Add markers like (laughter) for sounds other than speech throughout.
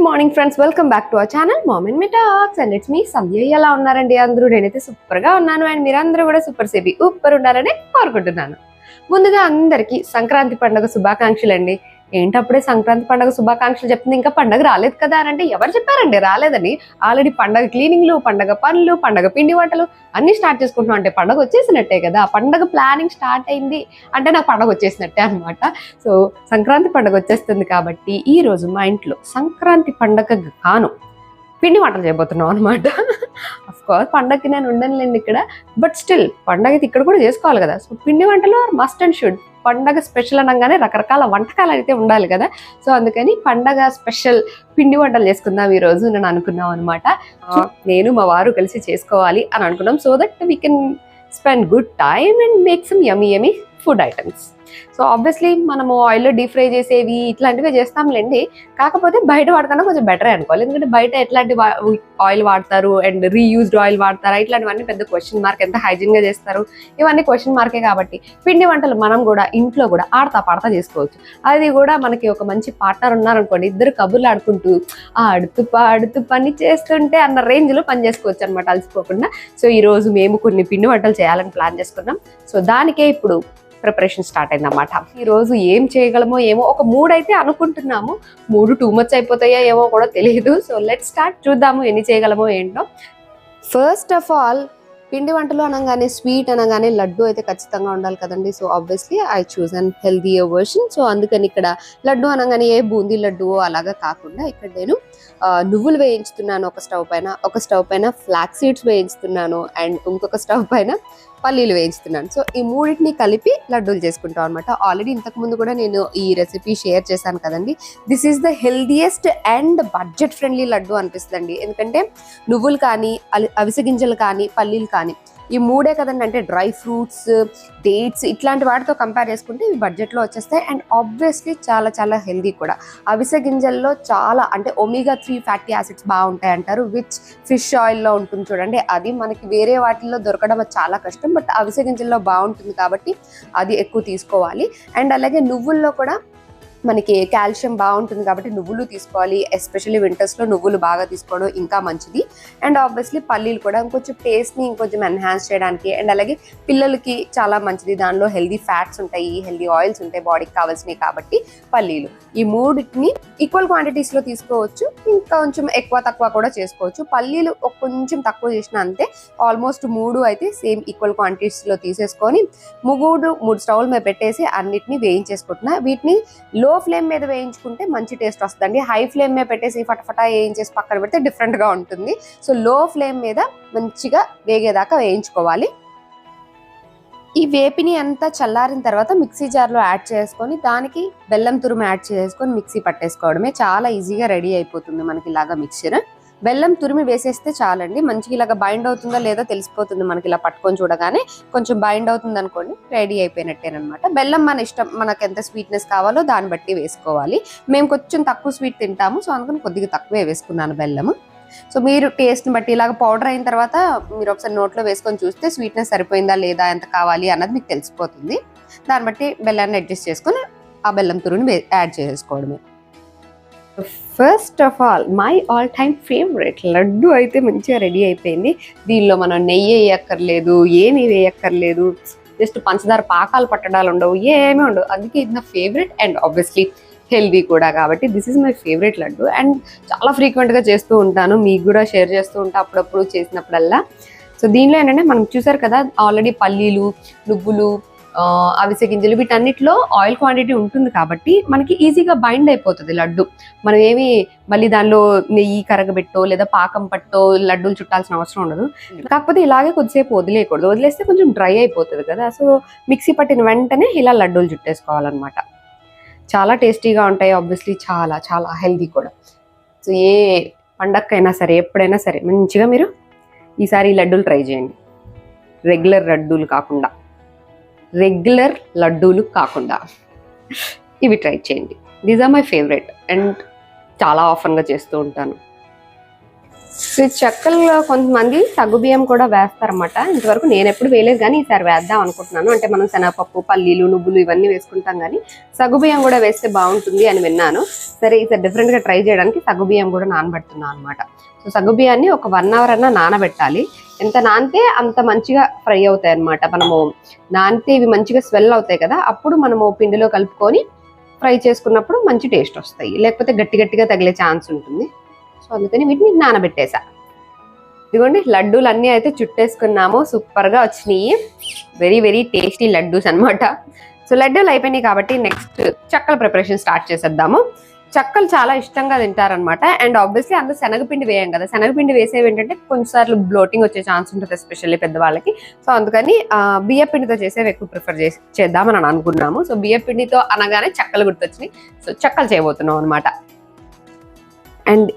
Good morning friends welcome back to our channel మామిన్ me talks and it's me Sandhya ఎలా ఉన్నారండి అందరూ? నేనైతే సూపర్గా ఉన్నాను. అండ్ మీరందరూ కూడా సూపర్ సేపి సూపర్ ఉండాలని కోరుకుంటున్నాను. ముందుగా అందరికీ సంక్రాంతి పండుగ శుభాకాంక్షలు అండి ఏంటప్పుడే సంక్రాంతి పండుగ శుభాకాంక్షలు చెప్తుంది? ఇంకా పండుగ రాలేదు కదా అని అంటే ఎవరు చెప్పారండి? రాలేదని. ఆల్రెడీ పండగ క్లీనింగ్లు పండగ పనులు పండగ పిండి వంటలు అన్ని స్టార్ట్ చేసుకుంటున్నాం. అంటే పండగ వచ్చేసినట్టే కదా. పండగ ప్లానింగ్ స్టార్ట్ అయింది అంటే నాకు పండగ వచ్చేసినట్టే అనమాట సో సంక్రాంతి పండుగ వచ్చేస్తుంది కాబట్టి ఈ రోజు మా ఇంట్లో సంక్రాంతి పండగ కాను. పిండి వంటలు చేయబోతున్నాం అనమాట కోర్స్ పండగకి నేను ఉండనులేండి ఇక్కడ. బట్ స్టిల్ పండగ ఇక్కడ కూడా చేసుకోవాలి కదా. సో పిండి వంటలు మస్ట్ అండ్ షుడ్ పండగ స్పెషల్ అనగానే రకరకాల వంటకాలు అయితే ఉండాలి కదా. సో అందుకని పండగ స్పెషల్ పిండి వంటలు చేసుకుందాం ఈ రోజు నేను అనుకున్నాం అనమాట నేను మా వారు కలిసి చేసుకోవాలి అని అనుకున్నాం. So that we can spend good time and make some yummy yummy food items so obviously మనము ఆయిల్లో డీప్ ఫ్రై చేసేవి ఇట్లాంటివి చేస్తాంలేండి. కాకపోతే బయట వాడకన్నా కొంచెం బెటర్ అనుకోవాలి. ఎందుకంటే బయట ఎట్లాంటి ఆయిల్ వాడతారు అండ్ రీయూజ్డ్ ఆయిల్ వాడతారా ఇట్లాంటివన్నీ పెద్ద క్వశ్చన్ మార్క్ ఎంత హైజీన్గా గా చేస్తారు? ఇవన్నీ క్వశ్చన్ మార్కే కాబట్టి పిండి వంటలు మనం కూడా ఇంట్లో కూడా ఆడతా పాడతా చేసుకోవచ్చు. అది కూడా మనకి ఒక మంచి పార్ట్నర్ ఉన్నారనుకోండి. ఇద్దరు కబుర్లు ఆడుకుంటూ ఆడుతూ పాడుతూ పని చేస్తుంటే అన్న రేంజ్లో పని చేసుకోవచ్చు అనమాట అలసిపోకుండా. సో ఈ రోజు మేము కొన్ని పిండి వంటలు చేయాలని ప్లాన్ చేసుకున్నాం. సో దానికే ఇప్పుడు ప్రిపరేషన్ స్టార్ట్ అయిందన్నమాట. ఈ రోజు ఏం చేయగలమో ఏమో ఒక మూడు అయితే అనుకుంటున్నాము. మూడు టూ మచ్ అయిపోతాయా ఏమో కూడా తెలియదు. సో లెట్ స్టార్ట్ చూద్దాము ఎన్ని చేయగలమో ఏంటో. ఫస్ట్ ఆఫ్ ఆల్ పిండి వంటలు అనగానే స్వీట్ అనగానే లడ్డు అయితే ఖచ్చితంగా ఉండాలి కదండి. So obviously I choose and healthy version so అందుకని ఇక్కడ లడ్డు అనగానే ఏ బూందీ లడ్డు అలాగా కాకుండా ఇక్కడ నేను నువ్వులు వేయించుతున్నాను ఒక స్టవ్ పైన ఒక స్టవ్ పైన ఫ్లాక్ సీడ్స్ వేయించుతున్నాను అండ్ ఇంకొక స్టవ్ పైన పల్లీలు వేయించుతున్నాను. సో ఈ మూడింటిని కలిపి లడ్డూలు చేసుకుంటాం అనమాట ఆల్రెడీ ఇంతకు ముందు కూడా నేను ఈ రెసిపీ షేర్ చేశాను కదండి. This is the healthiest and budget friendly laddu అనిపిస్తుంది ఎందుకంటే నువ్వులు కానీ అలి- అవిసె గింజలు కానీ పల్లీలు కానీ ఈ మూడే కదండి అంటే డ్రై ఫ్రూట్స్ డేట్స్ ఇట్లాంటి వాటితో కంపేర్ చేసుకుంటే ఇవి బడ్జెట్లో వచ్చేస్తాయి. అండ్ ఆబ్వియస్లీ చాలా చాలా హెల్దీ కూడా. అవిసె గింజల్లో చాలా అంటే ఒమేగా త్రీ ఫ్యాటీ యాసిడ్స్ బాగుంటాయి అంటారు విచ్ ఫిష్ ఆయిల్లో ఉంటుంది చూడండి. అది మనకి వేరే వాటిల్లో దొరకడం చాలా కష్టం బట్ అవిసె గింజల్లో బాగుంటుంది కాబట్టి అది ఎక్కువ తీసుకోవాలి. అండ్ అలాగే నువ్వుల్లో కూడా మనకి కాల్షియం బాగుంటుంది కాబట్టి నువ్వులు తీసుకోవాలి ఎస్పెషల్లీ వింటర్స్లో నువ్వులు బాగా తీసుకోవడం ఇంకా మంచిది. అండ్ ఆబ్వియస్లీ పల్లీలు కూడా ఇంకొంచెం టేస్ట్ని ఇంకొంచెం ఎన్హాన్స్ చేయడానికి అండ్ అలాగే పిల్లలకి చాలా మంచిది. దానిలో హెల్దీ ఫ్యాట్స్ ఉంటాయి హెల్దీ ఆయిల్స్ ఉంటాయి బాడీకి కావాల్సినవి కాబట్టి పల్లీలు. ఈ మూడింటిని ఈక్వల్ క్వాంటిటీస్లో తీసుకోవచ్చు ఇంకా కొంచెం ఎక్కువ తక్కువ కూడా చేసుకోవచ్చు. పల్లీలు కొంచెం తక్కువ చేసిన అంతే ఆల్మోస్ట్ మూడు అయితే సేమ్ ఈక్వల్ క్వాంటిటీస్లో తీసేసుకొని మూడు మూడు స్టవ్ల మీద పెట్టేసి అన్నిటిని వేయించేసుకుంటున్నా. వీటిని లో లో ఫ్లేమ్ మీద వేయించుకుంటే మంచి టేస్ట్ వస్తుందండి. హై ఫ్లేమ్ మీద పెట్టేసి ఫటఫటా వేయించేసి పక్కన పెడితే డిఫరెంట్గా ఉంటుంది. సో లో ఫ్లేమ్ మీద మంచిగా వేగేదాకా వేయించుకోవాలి. ఈ వేపిని అంతా చల్లారిన తర్వాత మిక్సీ జార్లో యాడ్ చేసుకొని దానికి బెల్లం తురుము యాడ్ చేసుకొని మిక్సీ పట్టేసుకోవడమే. చాలా ఈజీగా రెడీ అయిపోతుంది మనకి ఇలాగా మిక్చర్. బెల్లం తురిమి వేసేస్తే చాలండి. మంచిగా ఇలాగ బైండ్ అవుతుందా లేదో తెలిసిపోతుంది మనకి ఇలా పట్టుకొని చూడగానే. కొంచెం బైండ్ అవుతుంది అనుకోండి రెడీ అయిపోయినట్టేనమాట బెల్లం మన ఇష్టం మనకు ఎంత స్వీట్నెస్ కావాలో దాన్ని బట్టి వేసుకోవాలి. మేము కొంచెం తక్కువ స్వీట్ తింటాము సో అందుకని కొద్దిగా తక్కువే వేసుకున్నాను బెల్లము. సో మీరు టేస్ట్ని బట్టి ఇలాగ పౌడర్ అయిన తర్వాత మీరు ఒకసారి నోట్లో వేసుకొని చూస్తే స్వీట్నెస్ సరిపోయిందా లేదా ఎంత కావాలి అన్నది మీకు తెలిసిపోతుంది. దాన్ని బట్టి బెల్లాన్ని అడ్జస్ట్ చేసుకొని ఆ బెల్లం తురుని యాడ్ చేసుకోవడమే. First of all my all time favourite laddu అయితే మంచిగా రెడీ అయిపోయింది. దీనిలో మనం నెయ్యి వేయక్కర్లేదు ఏమీ వేయక్కర్లేదు జస్ట్ పంచదార పాకాలు పట్టడాలు ఉండవు ఏమీ ఉండవు. అందుకే ఇది నా ఫేవరెట్ అండ్ ఆబ్వియస్లీ హెల్దీ కూడా కాబట్టి this is my favourite laddu. And చాలా ఫ్రీక్వెంట్గా చేస్తూ ఉంటాను మీకు కూడా షేర్ చేస్తూ ఉంటా అప్పుడప్పుడు చేసినప్పుడల్లా. సో దీనిలో ఏంటంటే మనం చూసారు కదా ఆల్రెడీ పల్లీలు నువ్వులు అవిసె గింజలు వీటన్నిటిలో ఆయిల్ క్వాంటిటీ ఉంటుంది కాబట్టి మనకి ఈజీగా బైండ్ అయిపోతుంది లడ్డు. మనం ఏమి మళ్ళీ దానిలో నెయ్యి కరగబెట్టో లేదా పాకం పట్టో లడ్డూలు చుట్టాల్సిన అవసరం ఉండదు. కాకపోతే ఇలాగే కొద్దిసేపు వదిలేయకూడదు. వదిలేస్తే కొంచెం డ్రై అయిపోతుంది కదా. సో మిక్సీ పట్టిన వెంటనే ఇలా లడ్డూలు చుట్టేసుకోవాలన్నమాట. చాలా టేస్టీగా ఉంటాయి ఆబ్వియస్లీ చాలా చాలా హెల్దీ కూడా. సో ఏ పండక్కైనా సరే ఎప్పుడైనా సరే మంచిగా మీరు ఈసారి లడ్డూలు ట్రై చేయండి. రెగ్యులర్ లడ్డూలు కాకుండా. రెగ్యులర్ లడ్డూలు కాకుండా. ఇవి ట్రై చేయండి. These are my favourite and చాలా ఆఫన్గా చేస్తూ ఉంటాను. చెక్కల్లో కొంతమంది సగ్గు బియ్యం కూడా వేస్తారన్నమాట. ఇంతవరకు నేను ఎప్పుడు వేయలేదు కానీ ఈసారి వేద్దాం అనుకుంటున్నాను. అంటే మనం శనగపప్పు పల్లీలు నువ్వులు ఇవన్నీ వేసుకుంటాం కానీ సగ్గు బియ్యం కూడా వేస్తే బాగుంటుంది అని విన్నాను. సరే ఈసారి డిఫరెంట్గా ట్రై చేయడానికి సగ్గు బియ్యం కూడా నానబెడుతున్నాను అనమాట సో సగ్గు బియ్యాన్ని ఒక వన్ అవర్ అన్నా నానబెట్టాలి. ఎంత నానితే అంత మంచిగా ఫ్రై అవుతాయి అనమాట మనము నానితే ఇవి మంచిగా స్వెల్ అవుతాయి కదా అప్పుడు మనము పిండిలో కలుపుకొని ఫ్రై చేసుకున్నప్పుడు మంచి టేస్ట్ వస్తాయి. లేకపోతే గట్టి గట్టిగా తగిలే ఛాన్స్ ఉంటుంది. సో అందుకని వీటిని నానబెట్టేసా. ఇదిగోండి లడ్డూలు అన్నీ అయితే చుట్టేసుకున్నాము. సూపర్గా వచ్చినాయి. వెరీ వెరీ టేస్టీ లడ్డూస్ అన్నమాట. సో లడ్డూలు అయిపోయినాయి కాబట్టి నెక్స్ట్ చక్కల ప్రిపరేషన్ స్టార్ట్ చేసేద్దాము. చక్కలు చాలా ఇష్టంగా తింటారనమాట అండ్ ఆబ్వియస్లీ అందులో శనగపిండి వేయం కదా. శనగపిండి వేసేవి ఏంటంటే కొన్నిసార్లు బ్లోటింగ్ వచ్చే ఛాన్స్ ఉంటుంది ఎస్పెషల్లీ పెద్దవాళ్ళకి. సో అందుకని బియ్యపిండితో చేసేవి ఎక్కువ ప్రిఫర్ చేసి చేద్దామని అని అనుకున్నాము. సో బియ్యపిండితో అనగానే చక్కలు గుర్తొచ్చినాయి. సో చక్కలు చేయబోతున్నాం అనమాట అండ్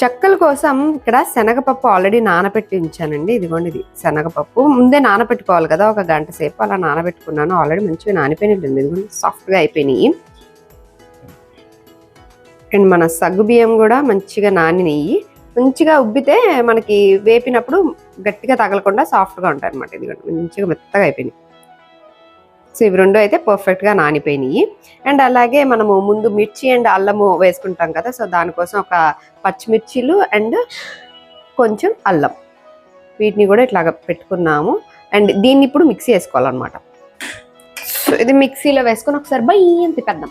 చెక్కల కోసం ఇక్కడ శనగపప్పు ఆల్రెడీ నానబెట్టి ఉంచానండి ఇదిగోండి ఇది శనగపప్పు. ముందే నానబెట్టుకోవాలి కదా ఒక గంట సేపు అలా నానబెట్టుకున్నాను. ఆల్రెడీ మంచిగా నానిపోయినట్టుంది ఇదిగోండి సాఫ్ట్గా అయిపోయినాయి. అండ్ మన సగ్గు బియ్యం కూడా మంచిగా నానినాయి. మంచిగా ఉబ్బితే మనకి వేపినప్పుడు గట్టిగా తగలకుండా సాఫ్ట్గా ఉంటాయి అనమాట ఇదిగోండి మంచిగా మెత్తగా అయిపోయినాయి. సో ఇవి రెండు అయితే పర్ఫెక్ట్గా నానిపోయినాయి. అండ్ అలాగే మనము ముందు మిర్చి అండ్ అల్లము వేసుకుంటాం కదా సో దానికోసం ఒక పచ్చిమిర్చిలు అండ్ కొంచెం అల్లం. వీటిని కూడా ఇట్లాగ పెట్టుకున్నాము. అండ్ దీన్ని ఇప్పుడు మిక్సీ వేసుకోవాలన్నమాట సో ఇది మిక్సీలో వేసుకొని ఒకసారి బయ్యం తిప్పేద్దాం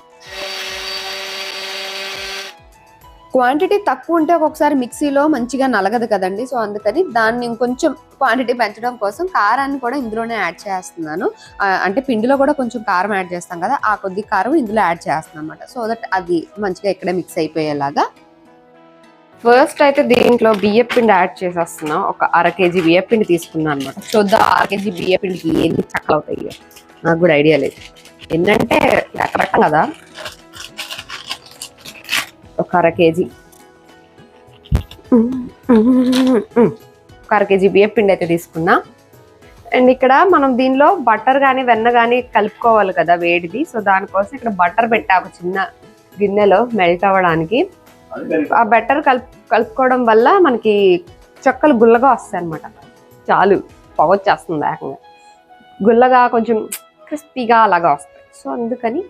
క్వాంటిటీ తక్కువ ఉంటే ఒక్కొక్కసారి మిక్సీలో మంచిగా నలగదు కదండి. సో అందుకని దాన్ని ఇంకొంచెం క్వాంటిటీ పెంచడం కోసం కారాన్ని కూడా ఇందులోనే యాడ్ చేస్తున్నాను. అంటే పిండిలో కూడా కొంచెం కారం యాడ్ చేస్తాం కదా ఆ కొద్ది కారం ఇందులో యాడ్ చేస్తున్నాను అనమాట సో దట్ అది మంచిగా ఇక్కడే మిక్స్ అయిపోయేలాగా. ఫస్ట్ అయితే దీంట్లో బియ్యపిండి యాడ్ చేసేస్తున్నాం. ఒక అర కేజీ బియ్యపిండి తీసుకున్నాను అనమాట చూద్దాం అర కేజీ బియ్య పిండికి ఎన్ని చక్కలు అవుతాయి నాకు కూడా ఐడియా లేదు. ఏంటంటే రకరకం కదా. ఒక అర కేజీ. ఒక అర కేజీ బియ్య పిండి అయితే తీసుకున్నా. అండ్ ఇక్కడ మనం దీనిలో బటర్ కానీ వెన్న కానీ కలుపుకోవాలి కదా వేడిది. సో దానికోసం ఇక్కడ బటర్ పెట్టా ఒక చిన్న గిన్నెలో మెల్ట్ అవ్వడానికి. ఆ బెటర్ కలుపు కలుపుకోవడం వల్ల మనకి చొక్కలు గుల్లగా వస్తాయి అనమాట చాలు పొగ వచ్చేస్తుంది ఏకంగా. గుల్లగా కొంచెం క్రిస్పీగా అలాగా వస్తాయి. సో అందుకని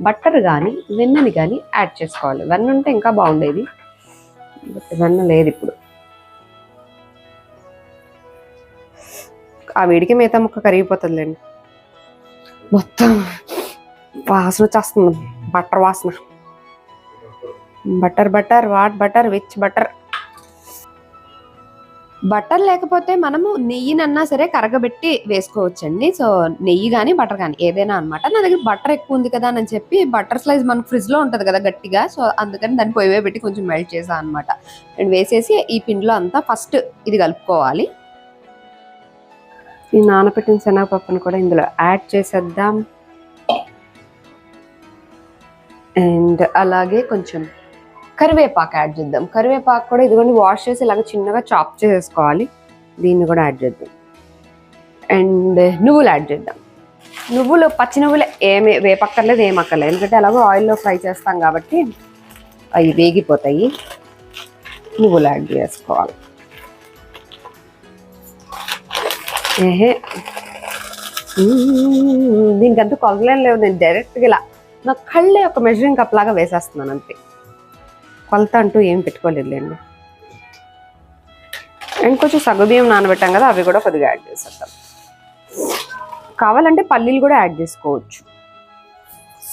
బట్టర్ కానీ వెన్నని కానీ యాడ్ చేసుకోవాలి. వెన్న ఉంటే ఇంకా బాగుండేది. బట్ వెన్న లేదు ఇప్పుడు. ఆ వేడికి మిగతా ముక్క కరిగిపోతుందిలేండి. మొత్తం వాసన వచ్చేస్తుంది. బట్టర్ వాసన. Butter butter what butter which butter butter లేకపోతే మనము నెయ్యినన్నా సరే కరగబెట్టి వేసుకోవచ్చండి. సో నెయ్యి కానీ బటర్ కానీ ఏదైనా అనమాట నా దగ్గర బటర్ ఎక్కువ ఉంది కదా అని చెప్పి బటర్ స్లైస్ మనకు ఫ్రిడ్జ్లో ఉంటుంది కదా గట్టిగా. సో అందుకని దాన్ని పొయ్యి పెట్టి కొంచెం మెల్ట్ చేసా అనమాట అండ్ వేసేసి ఈ పిండిలో అంతా ఫస్ట్ ఇది కలుపుకోవాలి. ఈ నానబెట్టిన శనగపప్పును కూడా ఇందులో యాడ్ చేసేద్దాం. అండ్ అలాగే కొంచెం కరివేపాకు యాడ్ చేద్దాం. కరివేపాకు కూడా ఇదిగోండి వాష్ చేసి ఇలాగ చిన్నగా చాప్ చేసేసుకోవాలి. దీన్ని కూడా యాడ్ చేద్దాం. అండ్ నువ్వులు యాడ్ చేద్దాం. నువ్వులు పచ్చి నువ్వులు ఏమి వేపక్కర్లేదు ఏం ఎందుకంటే అలాగో ఆయిల్లో ఫ్రై చేస్తాం కాబట్టి అవి వేగిపోతాయి. నువ్వులు యాడ్ చేసుకోవాలి. ఏహే. దీనికంత దీనికంతా కొలలేం లేవు. నేను డైరెక్ట్గా ఇలా నా కళ్ళే ఒక మెజరింగ్ కప్ లాగా వేసేస్తున్నాను అంతే. కొలత అంటూ ఏం పెట్టుకోలేదులేండి. అండ్ కొంచెం సగ్గుబియ్యం నానబెట్టాం కదా అవి కూడా కొద్దిగా యాడ్ చేసేద్దాం. కావాలంటే పల్లీలు కూడా యాడ్ చేసుకోవచ్చు.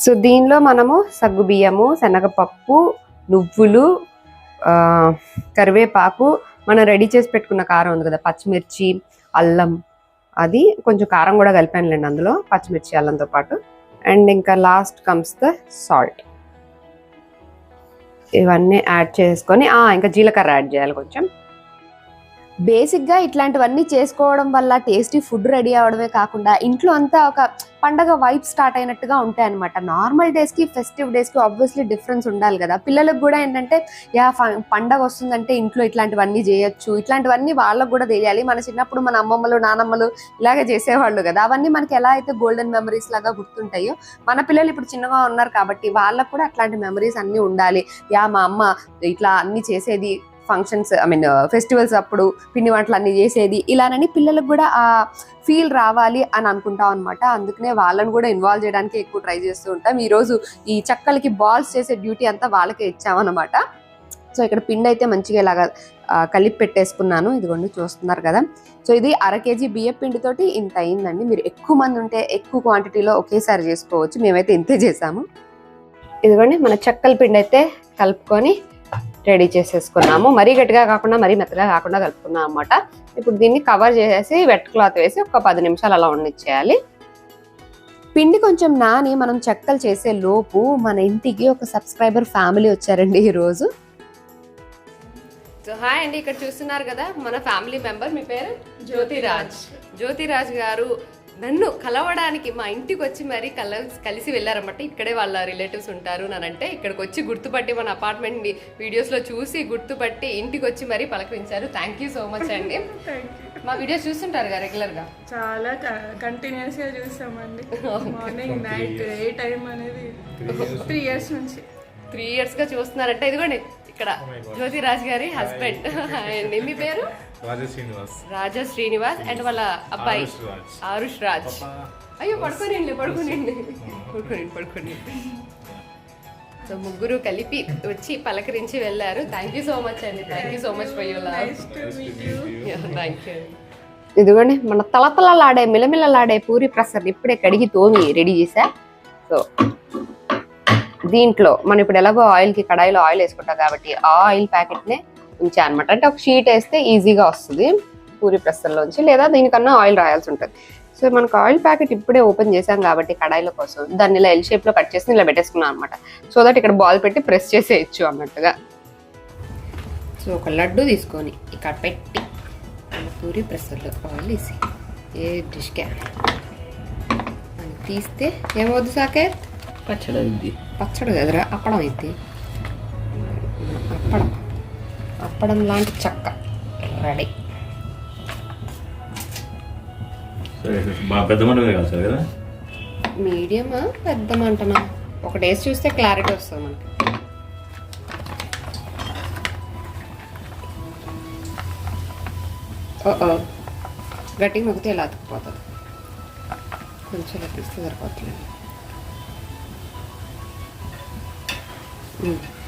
సో దీనిలో మనము సగ్గుబియ్యము శనగపప్పు నువ్వులు కరివేపాకు మనం రెడీ చేసి పెట్టుకున్న కారం ఉంది కదా పచ్చిమిర్చి అల్లం అది కొంచెం కారం కూడా కలిపానులేండి అందులో పచ్చిమిర్చి అల్లంతో పాటు. అండ్ ఇంకా లాస్ట్ కమ్స్ ద సాల్ట్ ఇవన్నీ యాడ్ చేసుకొని ఇంకా జీలకర్ర యాడ్ చేయాలి కొంచెం. బేసిక్గా ఇట్లాంటివన్నీ చేసుకోవడం వల్ల టేస్టీ ఫుడ్ రెడీ అవడమే కాకుండా ఇంట్లో అంతా ఒక పండగ వైబ్ స్టార్ట్ అయినట్టుగా ఉంటాయి అనమాట నార్మల్ డేస్కి ఫెస్టివ్ డేస్కి ఆబ్వియస్లీ డిఫరెన్స్ ఉండాలి కదా. పిల్లలకు కూడా ఏంటంటే యా పండగ వస్తుందంటే ఇంట్లో ఇట్లాంటివన్నీ చేయొచ్చు. ఇట్లాంటివన్నీ వాళ్ళకు కూడా తెలియాలి. మన చిన్నప్పుడు మన అమ్మమ్మలు నానమ్మలు ఇలాగే చేసేవాళ్ళు కదా. అవన్నీ మనకి ఎలా అయితే గోల్డెన్ మెమరీస్ లాగా గుర్తుంటాయో మన పిల్లలు ఇప్పుడు చిన్నగా ఉన్నారు కాబట్టి వాళ్ళకు కూడా అట్లాంటి మెమరీస్ అన్నీ ఉండాలి. యా మా అమ్మ ఇట్లా అన్ని చేసేది ఫంక్షన్స్ ఐ మీన్ ఫెస్టివల్స్ అప్పుడు పిండి వంటలు అన్ని చేసేది. ఇలానని పిల్లలకు కూడా ఆ ఫీల్ రావాలి అని అనుకుంటాం అనమాట అందుకనే వాళ్ళని కూడా ఇన్వాల్వ్ చేయడానికి ఎక్కువ ట్రై చేస్తూ ఉంటాం. ఈరోజు ఈ చెక్కలకి బాల్స్ చేసే డ్యూటీ అంతా వాళ్ళకే ఇచ్చామన్నమాట. సో ఇక్కడ పిండి అయితే మంచిగా ఇలాగా కలిపి పెట్టేసుకున్నాను. ఇదిగోండి చూస్తున్నారు కదా. సో ఇది అర కేజీ బియ్య పిండితోటి ఇంత అయిందండి. మీరు ఎక్కువ మంది ఉంటే ఎక్కువ క్వాంటిటీలో ఒకేసారి చేసుకోవచ్చు. మేమైతే ఇంతే చేసాము. ఇదిగోండి మన చెక్కల పిండి అయితే కలుపుకొని రెడీ చేసేసుకున్నాము. మరీ గట్టిగా కాకుండా మరీ మెత్తగా కాకుండా కలుపుకున్నాం అనమాట ఇప్పుడు దీన్ని కవర్ చేసేసి వెట్ క్లాత్ వేసి ఒక పది నిమిషాలు అలా ఉండిచ్చేయాలి. పిండి కొంచెం నాని మనం చెక్కలు చేసే లోపు మన ఇంటికి ఒక సబ్స్క్రైబర్ ఫ్యామిలీ వచ్చారండి ఈరోజు సో హాయ్ అండి ఇక్కడ చూస్తున్నారు కదా మన ఫ్యామిలీ మెంబర్ మీ పేరు? జ్యోతిరాజ్. జ్యోతిరాజ్ గారు నన్ను కలవడానికి మా ఇంటికి వచ్చి మరీ కల కలిసి వెళ్ళారన్నమాట. ఇక్కడే వాళ్ళ రిలేటివ్స్ ఉంటారు అంటే ఇక్కడికి వచ్చి గుర్తుపట్టి మన అపార్ట్మెంట్ వీడియోస్లో చూసి గుర్తుపట్టి ఇంటికి వచ్చి మరీ పలకరించారు. థ్యాంక్ యూ సో మచ్ అండి. (laughs) మా వీడియోస్ చూస్తుంటారు కదా రెగ్యులర్గా? చాలా కంటిన్యూస్గా చూస్తామండి. మార్నింగ్ నైట్ ఏ టైం అనేది త్రీ ఇయర్స్ నుంచి. త్రీ ఇయర్స్గా చూస్తున్నారంటే ఇదిగోండి ఇక్కడ జ్యోతిరాజ్ గారి హస్బెండ్. (laughs) అండి మీ పేరు? రాజా శ్రీనివాస్. రాజా శ్రీనివాస్ అండ్ వాళ్ళ అబ్బాయి ఆరుష్ రాజ్. అయ్యో పడుకోనండి పడుకోనండి (laughs) పడుకోనండి పడుకోండి సో ముగ్గురు కలిపి వచ్చి పలకరించి వెళ్ళారు. థ్యాంక్ యూ సో మచ్ అండి. Thank you so much for your love thank you ఇదిగోండి మన తలతలలాడే మిలమిలలాడే పూరి ప్రసర్ ఇప్పుడే కడిగి తోమి రెడీ చేసా సో దీంట్లో మనం ఇప్పుడు ఎలాగో ఆయిల్కి కడాయిలో ఆయిల్ వేసుకుంటాం కాబట్టి ఆ ఆయిల్ ప్యాకెట్నే ఉంచా అనమాట అంటే ఒక షీట్ వేస్తే ఈజీగా వస్తుంది పూరి ప్రసర్లోంచి లేదా దీనికన్నా ఆయిల్ రాయాల్సి ఉంటుంది. సో మనకు ఆయిల్ ప్యాకెట్ ఇప్పుడే ఓపెన్ చేసాం కాబట్టి కడాయిల కోసం దాన్ని ఇలా ఎల్ షేప్లో కట్ చేసి ఇలా పెట్టేసుకున్నాం అనమాట. సో దట్ ఇక్కడ బాల్ పెట్టి ప్రెస్ చేసేయచ్చు అన్నట్టుగా. సో ఒక లడ్డు తీసుకొని ఇక్కడ పెట్టి పూరి ప్రెషర్లో ఆయిల్ వేసి ఏ డిష్కే తీస్తే ఏమవుద్దు సాకేత్? పచ్చడి పచ్చడి కదరా అప్పడం అయితే. అప్పడం. అప్పడం లాంటి చెక్క. రెడీ. మీడియమా పెద్ద మంటనా? ఒక టేస్ట్ చూస్తే క్లారిటీ వస్తుంది మనకి. గట్టిగా నొక్కితే ఇలా అతుక్కుపోతుంది. కొంచెం ఇలా తీస్తే సరిపోతుంది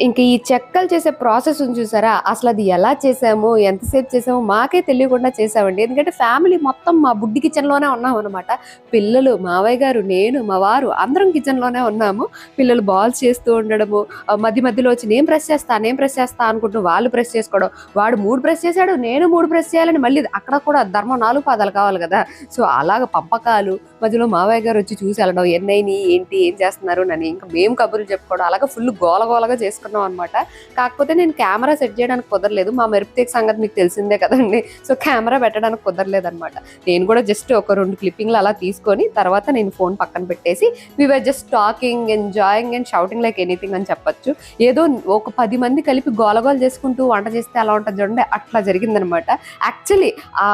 ఇంక ఈ చెక్కలు చేసే ప్రాసెస్ ఉంది చూసారా? అసలు అది ఎలా చేసాము ఎంతసేపు చేసాము మాకే తెలియకుండా చేసామండి. ఎందుకంటే ఫ్యామిలీ మొత్తం మా బుడ్డి కిచెన్లోనే ఉన్నాం అనమాట పిల్లలు మావయ్య గారు నేను మా వారు అందరం కిచెన్లోనే ఉన్నాము. పిల్లలు బాల్స్ చేస్తూ ఉండడము మధ్య మధ్యలో వచ్చి నేను ప్రెస్ చేస్తా నేను ప్రెస్ చేస్తా అనుకుంటూ వాళ్ళు ప్రెస్ చేసుకోవడం. వాడు మూడు ప్రెస్ చేశాడు నేను మూడు ప్రెస్ చేయాలని మళ్ళీ అక్కడ కూడా ధర్మం నాలుగు పాదాలు కావాలి కదా. సో అలాగ పంపకాలు మధ్యలో మావయ్య గారు వచ్చి చూసి వెళ్ళడం ఎన్నైని ఏంటి ఏం చేస్తున్నారు నన్ను ఇంకా మేము కబుర్లు చెప్పుకోవడం అలాగే ఫుల్ గోల గోలగా చేసుకున్నాం అనమాట కాకపోతే నేను కెమెరా సెట్ చేయడానికి కుదరలేదు. మా మెరుపుతేక్ సంగతి మీకు తెలిసిందే కదండి. సో కెమెరా పెట్టడానికి కుదరలేదు అనమాట నేను కూడా జస్ట్ ఒక రెండు క్లిప్పింగ్లు అలా తీసుకొని తర్వాత నేను ఫోన్ పక్కన పెట్టేసి we were just talking enjoying and shouting like anything అని చెప్పొచ్చు. ఏదో ఒక పది మంది కలిపి గోలగోలు చేసుకుంటూ వంట చేస్తే అలా ఉంటుంది చూడండి. అట్లా జరిగిందనమాట యాక్చువల్లీ ఆ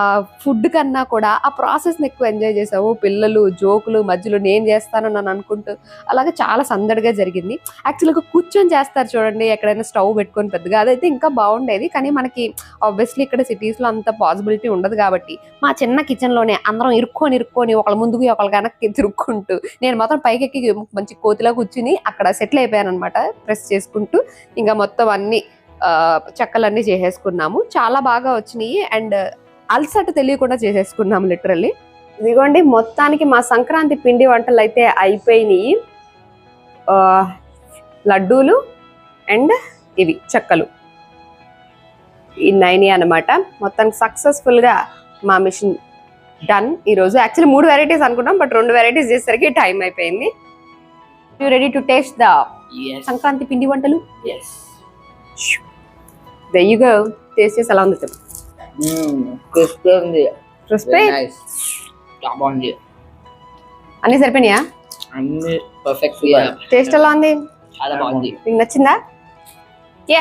ఫుడ్ కన్నా కూడా ఆ ప్రాసెస్ని ఎక్కువ ఎంజాయ్ చేసాము పిల్లలు జోకులు మధ్యలో నేను చేస్తాను నన్ను అనుకుంటూ అలాగే చాలా సందడిగా జరిగింది. యాక్చువల్గా కూర్చొని చేస్తారు చూడండి. ఎక్కడైనా స్టవ్ పెట్టుకొని పెద్దగా. అదైతే ఇంకా బాగుండేది కానీ మనకి ఆబ్వియస్లీ ఇక్కడ సిటీస్లో అంత పాసిబిలిటీ ఉండదు కాబట్టి మా చిన్న కిచెన్లోనే అందరం ఇరుక్కొని ఇరుక్కొని ఒకళ్ళ ముందుకు ఒకళ్ళ వెనక్కి తిరుక్కుంటూ నేను మాత్రం పైకి ఎక్కి మంచి కోతిలా కూర్చుని అక్కడ సెటిల్ అయిపోయాను అనమాట ప్రెస్ చేసుకుంటూ. ఇంకా మొత్తం అన్ని చెక్కలన్నీ చేసేసుకున్నాము. చాలా బాగా వచ్చినాయి అండ్ అలసట తెలియకుండా చేసేసుకున్నాము లిటరల్లీ ఇదిగోండి మొత్తానికి మా సంక్రాంతి పిండి వంటలు అయితే అయిపోయినాయి లడ్డూలు అండ్ ఇవి చెక్కలు. ఈ నైని అనమాట మొత్తానికి సక్సెస్ఫుల్గా మా మిషన్ డన్ ఈ రోజు యాక్చువల్లీ మూడు వెరైటీస్ అనుకున్నాం బట్ రెండు వెరైటీస్ చేసేసరికి టైం అయిపోయింది. You ready to taste the. Sankranti పిండి వంటలు. దయ్యుగా టేస్ట్ చేసి ఎలా ఉంది Mm, క్రిస్పీ బాగుంది అన్ని సరిపోయినాయా? అన్ని పర్ఫెక్ట్ టేస్ట్ ఎలా ఉంది? చాలా బాగుంది. మీకు నచ్చిందా? ఏ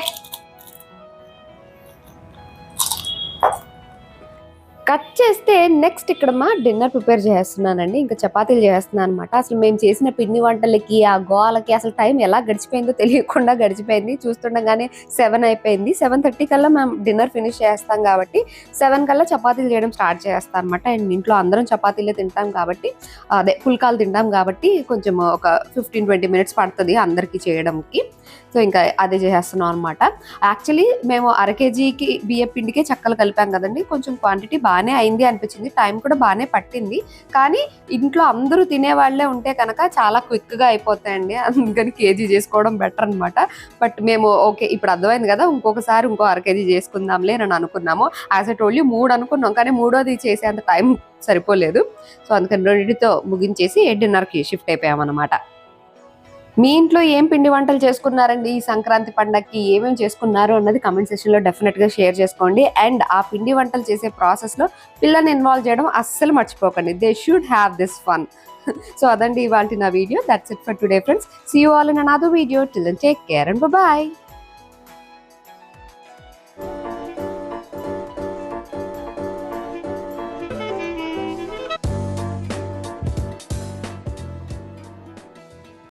కట్ చేస్తే నెక్స్ట్ ఇక్కడ మా డిన్నర్ ప్రిపేర్ చేస్తున్నానండి. ఇంకా చపాతీలు చేస్తున్నాను అనమాట అసలు మేము చేసిన పిండి వంటలకి ఆ గోలకి అసలు టైం ఎలా గడిచిపోయిందో తెలియకుండా గడిచిపోయింది. చూస్తుండగానే సెవెన్ అయిపోయింది. సెవెన్ థర్టీ కల్లా మేము డిన్నర్ ఫినిష్ చేస్తాం కాబట్టి సెవెన్ కల్లా చపాతీలు చేయడం స్టార్ట్ చేస్తాం అనమాట అండ్ ఇంట్లో అందరం చపాతీలే తింటాం కాబట్టి అదే పుల్కాలు తింటాం కాబట్టి కొంచెం ఒక ఫిఫ్టీన్ ట్వంటీ మినిట్స్ పడుతుంది అందరికీ చేయడంకి. సో ఇంకా అదే చేసేస్తున్నాం అనమాట యాక్చువల్లీ మేము అర కేజీకి బియ్య పిండికే చక్కలు కలిపాం కదండి. కొంచెం క్వాంటిటీ బాగానే అయింది అనిపించింది. టైం కూడా బాగానే పట్టింది. కానీ ఇంట్లో అందరూ తినేవాళ్ళే ఉంటే కనుక చాలా క్విక్గా అయిపోతాయండి. అందుకని కేజీ చేసుకోవడం బెటర్ అనమాట బట్ మేము ఓకే ఇప్పుడు అర్థమైంది కదా ఇంకొకసారి ఇంకో అర కేజీ చేసుకుందాంలే అని అనుకున్నాము. యాజ్ ఎ ఓన్లీ మూడు అనుకున్నాం. కానీ మూడోది చేసేంత టైం సరిపోలేదు. సో అందుకని రెండింటితో ముగించేసి డిన్నర్కి షిఫ్ట్ అయిపోయామన్నమాట. మీ ఇంట్లో ఏం పిండి వంటలు చేసుకున్నారండి? ఈ సంక్రాంతి పండగకి ఏమేమి చేసుకున్నారు అన్నది కమెంట్ సెక్షన్ డెఫినెట్గా షేర్ చేసుకోండి. అండ్ ఆ పిండి వంటలు చేసే ప్రాసెస్లో పిల్లల్ని ఇన్వాల్వ్ చేయడం అస్సలు మర్చిపోకండి. They should have this fun so అదండి ఇవాళ నా video that's it for today friends see you all in another video till take care and bye